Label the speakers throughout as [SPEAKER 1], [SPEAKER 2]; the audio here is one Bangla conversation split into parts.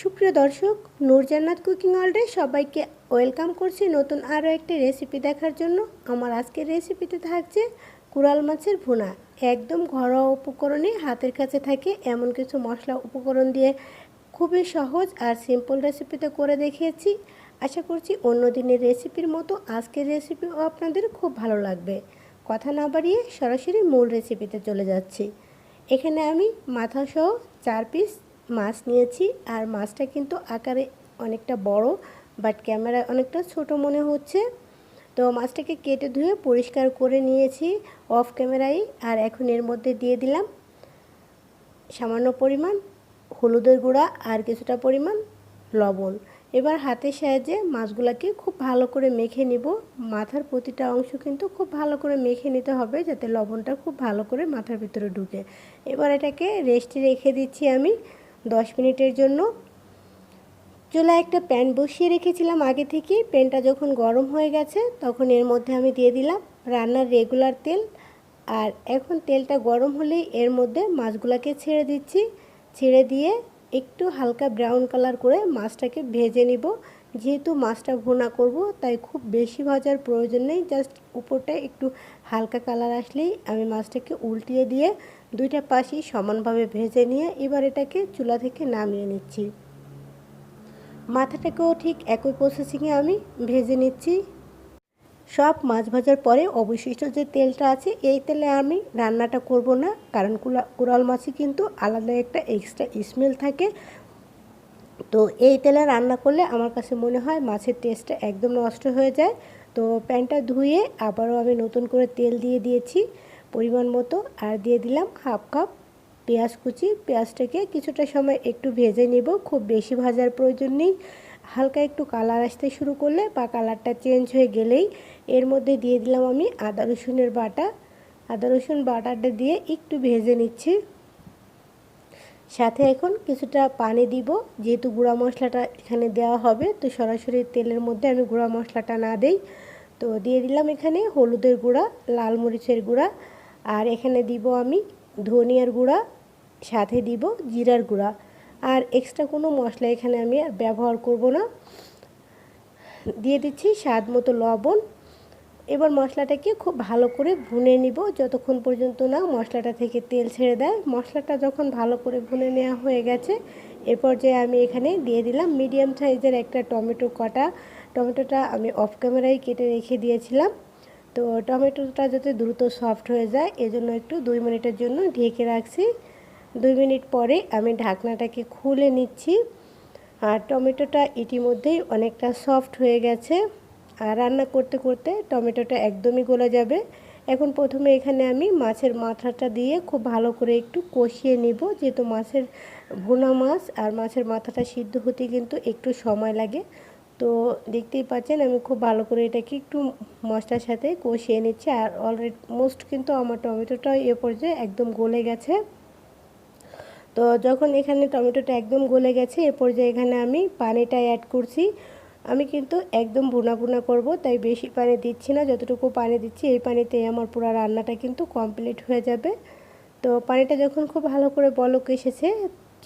[SPEAKER 1] সুপ্রিয় দর্শক, নূরজান্নাত কুকিং ওয়ার্ল্ডে সবাইকে ওয়েলকাম করছি নতুন আরও একটি রেসিপি দেখার জন্য। আমার আজকের রেসিপিতে থাকছে কুড়াল মাছের ভুনা। একদম ঘরোয়া উপকরণে হাতের কাছে থাকে এমন কিছু মশলা উপকরণ দিয়ে খুবই সহজ আর সিম্পল রেসিপিতে করে দেখিয়েছি। আশা করছি অন্য দিনের রেসিপির মতো আজকের রেসিপিও আপনাদের খুব ভালো লাগবে। কথা না বাড়িয়ে সরাসরি মূল রেসিপিতে চলে যাচ্ছি। এখানে আমি মাথাসহ চার পিস মাছ নিয়েছি আর মাছটা কিন্তু আকারে অনেকটা বড় বাট ক্যামেরায় অনেকটা ছোট মনে হচ্ছে। তো মাছটাকে কেটে ধুয়ে পরিষ্কার করে নিয়েছি অফ ক্যামেরায় আর এখন এর মধ্যে দিয়ে দিলাম সামান্য পরিমাণ হলুদের গুঁড়া আর কিছুটা পরিমাণ লবণ। এবার হাতের সাহায্যে মাছগুলোকে খুব ভালো করে মেখে নিব। মাথার প্রতিটা অংশ কিন্তু খুব ভালো করে মেখে নিতে হবে যাতে লবণটা খুব ভালো করে মাথার ভিতরে ঢুকে। এবার এটাকে রেস্টে রেখে দিচ্ছি আমি। দশ মিনিটের জন্য। চুলায় একটা প্যান বসিয়ে রেখেছিলাম আগে থেকে। প্যানটা যখন গরম হয়ে গেছে, তখন এর মধ্যে আমি দিয়ে দিলাম রান্নার রেগুলার তেল। আর এখন তেলটা গরম হলেই এর মধ্যে মাছগুলোকে ছেড়ে দিচ্ছি। ছেড়ে দিয়ে একটু হালকা ব্রাউন কালার করে মাছটাকে ভেজে নিব। যেহেতু মাছটা ভুনা করব, তাই খুব বেশি ভাজার প্রয়োজন নেই। জাস্ট উপরটা একটু হালকা কালার আসলেই আমি মাছটাকে উল্টিয়ে দিয়ে দুইটা পাশই সমানভাবে ভেজে নিয়ে এবার এটাকে চুলা থেকে নামিয়ে নিচ্ছি। মাথাটাকেও ঠিক একই প্রসেসিংয়ে আমি ভেজে নিচ্ছি। সব মাছ ভাজার পরে অবশিষ্ট যে তেলটা আছে, এই তেলে আমি রান্নাটা করব না, কারণ কুড়াল মাছে কিন্তু আলাদা একটা এক্সট্রা স্মেল থাকে। তো এই তেলে রান্না করলে আমার কাছে মনে হয় মাছের টেস্টটা একদম নষ্ট হয়ে যায়। তো প্যানটা ধুয়ে আবারও আমি নতুন করে তেল দিয়ে দিয়েছি পরিমাণ মতো। আর দিয়ে দিলাম হাফ কাপ পেঁয়াজ কুচি। পেঁয়াজটাকে কিছুটা সময় একটু ভেজে নেব, খুব বেশি ভাজার প্রয়োজন নেই। হালকা একটু কালার আসতে শুরু করলে বা কালারটা চেঞ্জ হয়ে গেলেই এর মধ্যে দিয়ে দিলাম আমি আদা রসুনের বাটা। আদা রসুন বাটাটা দিয়ে একটু ভেজে নিচ্ছি। সাথে এখন কিছুটা পানি দিব। যেহেতু গুঁড়া মশলাটা এখানে দেওয়া হবে, তো সরাসরি তেলের মধ্যে আমি গুঁড়া মশলাটা না দেই। তো দিয়ে দিলাম এখানে হলুদের গুঁড়া, লাল মরিচের গুঁড়া, আর এখানে দিব আমি ধনিয়ার গুঁড়া, সাথে দিব জিরার গুঁড়া। আর এক্সট্রা কোনো মশলা এখানে আমি আর ব্যবহার করব না। দিয়ে দিচ্ছি স্বাদ মতো লবণ এবার মশলাটাকে খুব ভালো করে ভুনে নিব। যতক্ষণ পর্যন্ত না মশলাটা থেকে তেল ছেড়ে দেয়। মশলাটা যখন ভালো করে ভুনে নেওয়া হয়ে গেছে, এ পর্যায়ে আমি এখানে দিয়ে দিলাম মিডিয়াম সাইজের একটা টমেটো কটা। টমেটোটা আমি অফ ক্যামেরায় কেটে রেখে দিয়েছিলাম। তো টমেটোটা যাতে দ্রুত সফট হয়ে যায়, এজন্য একটু দুই মিনিটের জন্য ঢেকে রাখছি। দুই মিনিট পরে আমি ঢাকনাটাকে খুলে নিচ্ছি। আর টমেটোটা ইতিমধ্যেই অনেকটা সফট হয়ে গেছে। আর রান্না করতে করতে টমেটোটা একদমই গলে যাবে। এখন প্রথমে এখানে আমি মাছের মাথাটা দিয়ে খুব ভালো করে একটু কষিয়ে নিব, যেহেতু মাছের ভুনা মাছ আর মাছের মাথাটা সিদ্ধ হতে কিন্তু একটু সময় লাগে। তো দেখতেই পাচ্ছেন আমি খুব ভালো করে এটাকে একটু মশলার সাথে কষিয়ে নিচ্ছি। আর অলরেডি মোস্ট কিন্তু আমার টমেটোটা এ পর্যায়ে একদম গলে গেছে। তো যখন এখানে টমেটোটা একদম গলে গেছে, এ পর্যায়ে এখানে আমি পানিটা অ্যাড করছি। আমি কিন্তু একদম বোনা বোনা করব, তাই বেশি পানি দিচ্ছি না, যতটুকু পানি দিচ্ছি এই পানিতেই আমার পুরো রান্নাটা কিন্তু কমপ্লিট হয়ে যাবে। তো পানিটা যখন খুব ভালো করে বলক এসেছে,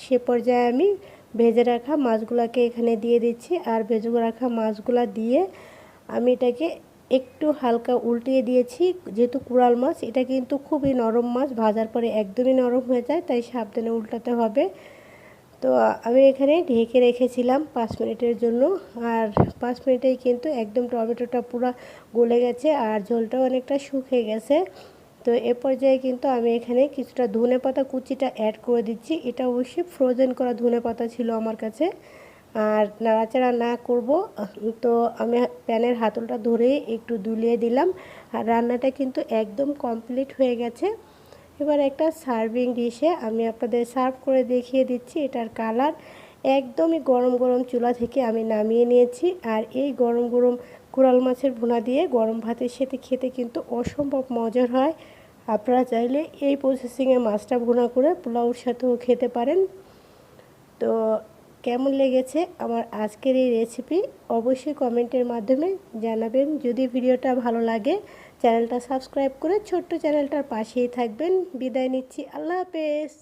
[SPEAKER 1] সে পর্যায়ে আমি ভেজে রাখা মাছগুলোকে এখানে দিয়ে দিচ্ছি, আর ভেজে রাখা মাছগুলো দিয়ে আমি এটাকে একটু হালকা উল্টিয়ে দিয়েছি, যেহেতু কুড়াল মাছ, এটা কিন্তু খুবই নরম মাছ, ভাজার পরে একদমই নরম হয়ে যায়, তাই সাবধানে উল্টাতে হবে। তো আমি এখানে ঢেকে রেখেছিলাম পাঁচ মিনিটের জন্য। আর পাঁচ মিনিটেই কিন্তু একদম টমেটোটা পুরো গলে গেছে আর ঝোলটাও অনেকটা শুকিয়ে গেছে। তো এ পর্যায়ে কিন্তু আমি এখানে কিছুটা ধনে পাতা কুচিটা অ্যাড করে দিচ্ছি। এটা অবশ্যই ফ্রোজেন করা ধনে পাতা ছিল আমার কাছে। আর নাড়াচাড়া না করব। তো আমি প্যানের হাতলটা ধরে একটু দুলিয়ে দিলাম। আর রান্নাটা কিন্তু একদম কমপ্লিট হয়ে গেছে। এবার একটা সার্ভিং ডিশে আমি আপনাদের সার্ভ করে দেখিয়ে দিচ্ছি এটার কালার। একদমই গরম গরম চুলা থেকে আমি নামিয়ে নিয়েছি আর এই গরম গরম কোরাল মাছের ভুনা দিয়ে গরম ভাতের সাথে খেতে কিন্তু অসম্ভব মজার হয়। আপনারা চাইলে এই প্রসেসিংয়ে মাছটা ভুনা করে পোলাওর সাথেও খেতে পারেন। তো কেমন লেগেছে আমার আজকের এই রেসিপি অবশ্যই কমেন্টের মাধ্যমে জানাবেন। যদি ভিডিওটা ভালো লাগে চ্যানেলটা সাবস্ক্রাইব করে ছোট্ট চ্যানেলটার পাশেই থাকবেন। বিদায় নিচ্ছি। আল্লাহ হাফেজ।